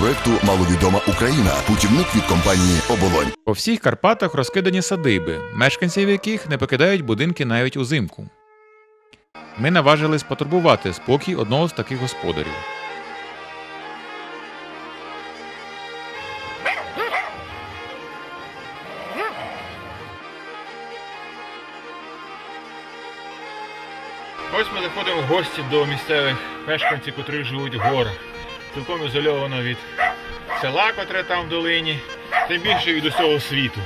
проекту Маловідома Україна. Путівник від компанії Оболонь. По всіх Карпатах розкидані садиби, мешканців яких не покидають будинки навіть узимку. Ми наважились потурбувати спокій одного з таких господарів. Ось ми заходимо в гості до місцевих мешканців, котрі живуть в горах. Цілком ізольовано від села, котре там в долині, тим більше від усього світу.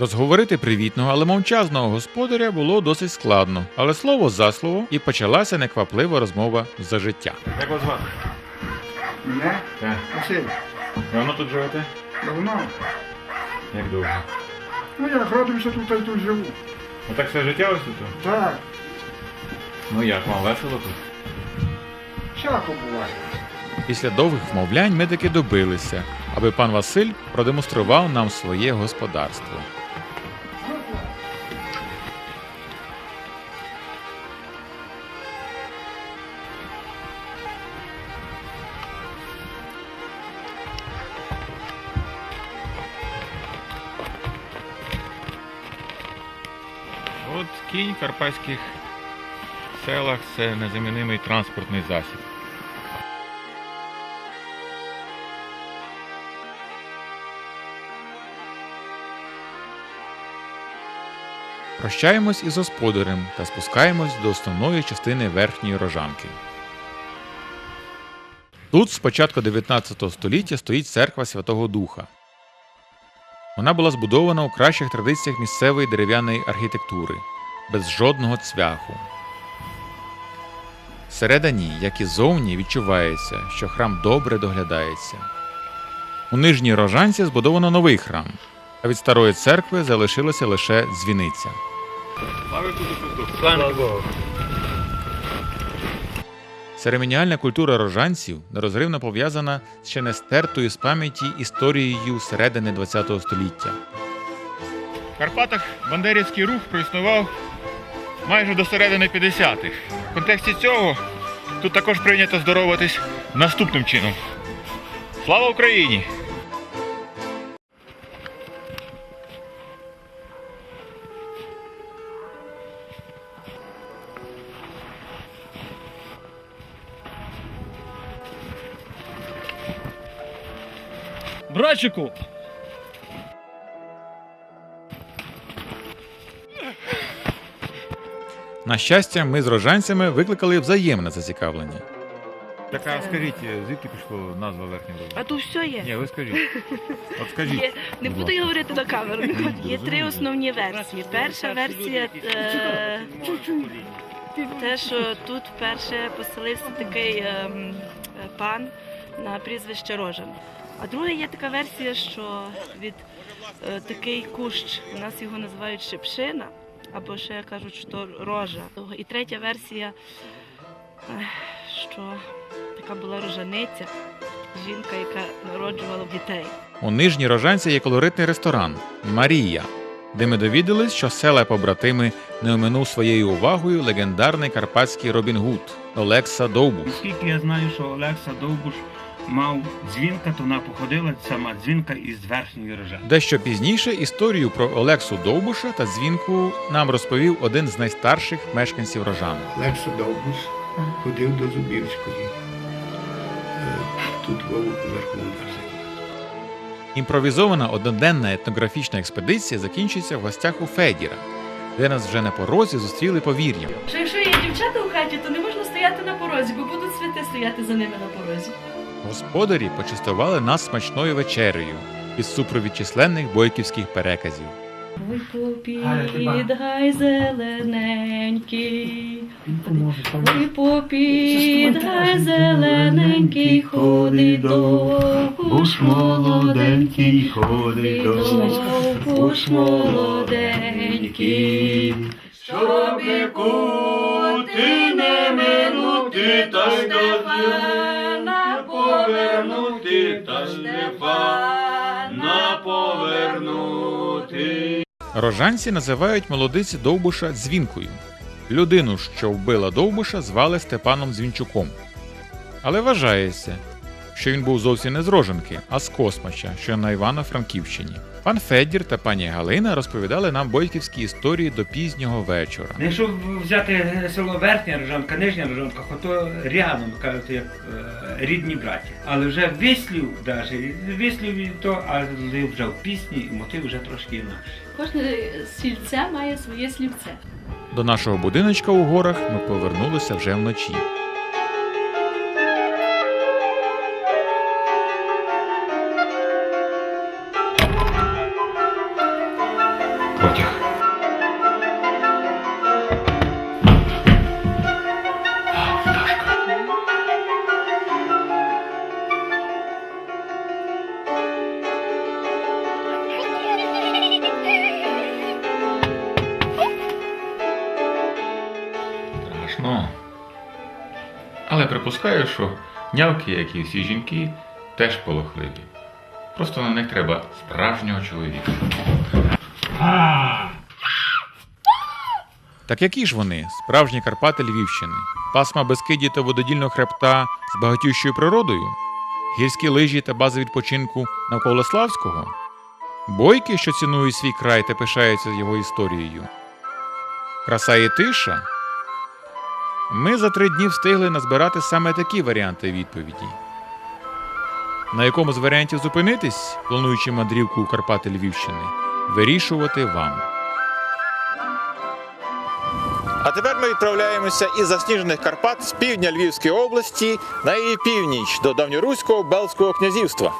Розговорити привітного, але мовчазного господаря було досить складно, але слово за слово, і почалася некваплива розмова за життя. Як вас звати? Мене? Так. Василь, Давно тут живете? давно. Як довго? Ну я родився тут, та й тут живу. Ну так все життя ось тут? Так, Ну як, вам весело тут? Всяко буває. Після довгих вмовлянь ми таки добилися, аби пан Василь продемонстрував нам своє господарство. От кінь карпатських селах це незамінимий транспортний засіб. Прощаємось із господарем та спускаємось до основної частини верхньої рожанки. Тут з початку 19 століття стоїть церква Святого Духа. Вона була збудована у кращих традиціях місцевої дерев'яної архітектури, без жодного цвяху. Всередині, як і зовні, відчувається, що храм добре доглядається. У нижній рожанці збудовано новий храм, а від старої церкви залишилася лише дзвіниця. Церемоніальна культура рожанців нерозривно пов'язана з ще не стертою з пам'яті історією середини ХХ століття. В Карпатах бандерівський рух проіснував майже до середини 50-х. Контексті цього тут також прийнято здороватись наступним чином. Слава Україні! Братчику! На щастя, ми з рожанцями викликали взаємне зацікавлення. Так а скажіть, звідки пішло назва верхнього А тут все є. Ні, ви скажіть. От скажіть. Є, не буду я говорити на камеру. Є три основні версії. Перша версія е, те, що тут вперше поселився такий ем, е, пан на прізвище Рожан. А друга є така версія, що від е, такий кущ, у нас його називають шипшина, або ще кажуть, що рожа. І третя версія, що така була рожаниця, жінка, яка народжувала дітей. У нижній рожанці є колоритний ресторан Марія, де ми довідались, що села побратими не оминув своєю увагою легендарний карпатський Робін Гуд Олекса Довбуш. Наскільки я знаю, що Олекса Довбуш мав дзвінка, то вона походила сама дзвінка із верхньої рожа. Дещо пізніше історію про Олексу Довбуша та дзвінку нам розповів один з найстарших мешканців рожан. Лексо Довбус ходив до Зубівської. Е, Тут був верховний Імпровізована одноденна етнографічна експедиція закінчується в гостях у Федіра, де нас вже на порозі зустріли повір'ям. Що якщо є дівчата у хаті, то не можна стояти на порозі, бо будуть святи стояти за ними на порозі. Господарі почастували нас смачною вечерею під супровід численних бойківських переказів. Ой, попідгай зелененький, ой, попідгай зелененький, ходи довбуш молоденький, ходи довбуш молоденький, щоб кути не минути, та Стефана повернути, та Стефана повернути. Рожанці називають молодиці Довбуша дзвінкою. Людину, що вбила Довбуша, звали Степаном Дзвінчуком. Але вважається, що він був зовсім не з Роженки, а з Космача, що на Івано-Франківщині. Пан Федір та пані Галина розповідали нам бойківські історії до пізнього вечора. Ну, Якщо взяти село Верхня Рожанка, Нижня Рожанка, то рядом кажуть, як е, рідні браті. Але вже вислів, навіть вислів то, але вже в пісні мотив вже трошки інакше. Кожне сільце має своє слівце. До нашого будиночка у горах ми повернулися вже вночі. Потяг. Страшно. Але припускаю, що нявки, як і всі жінки, теж полохливі. Просто на них треба справжнього чоловіка. Так які ж вони, справжні Карпати Львівщини, пасма Бескиді та вододільного хребта з багатющою природою, гірські лижі та бази відпочинку навколо Славського, бойки, що цінують свій край та пишаються його історією, краса і тиша. Ми за три дні встигли назбирати саме такі варіанти відповіді. На якому з варіантів зупинитись, плануючи мандрівку у Карпати Львівщини, вирішувати вам. А тепер ми відправляємося із засніжених Карпат з півдня Львівської області на її північ до давньоруського Белського князівства.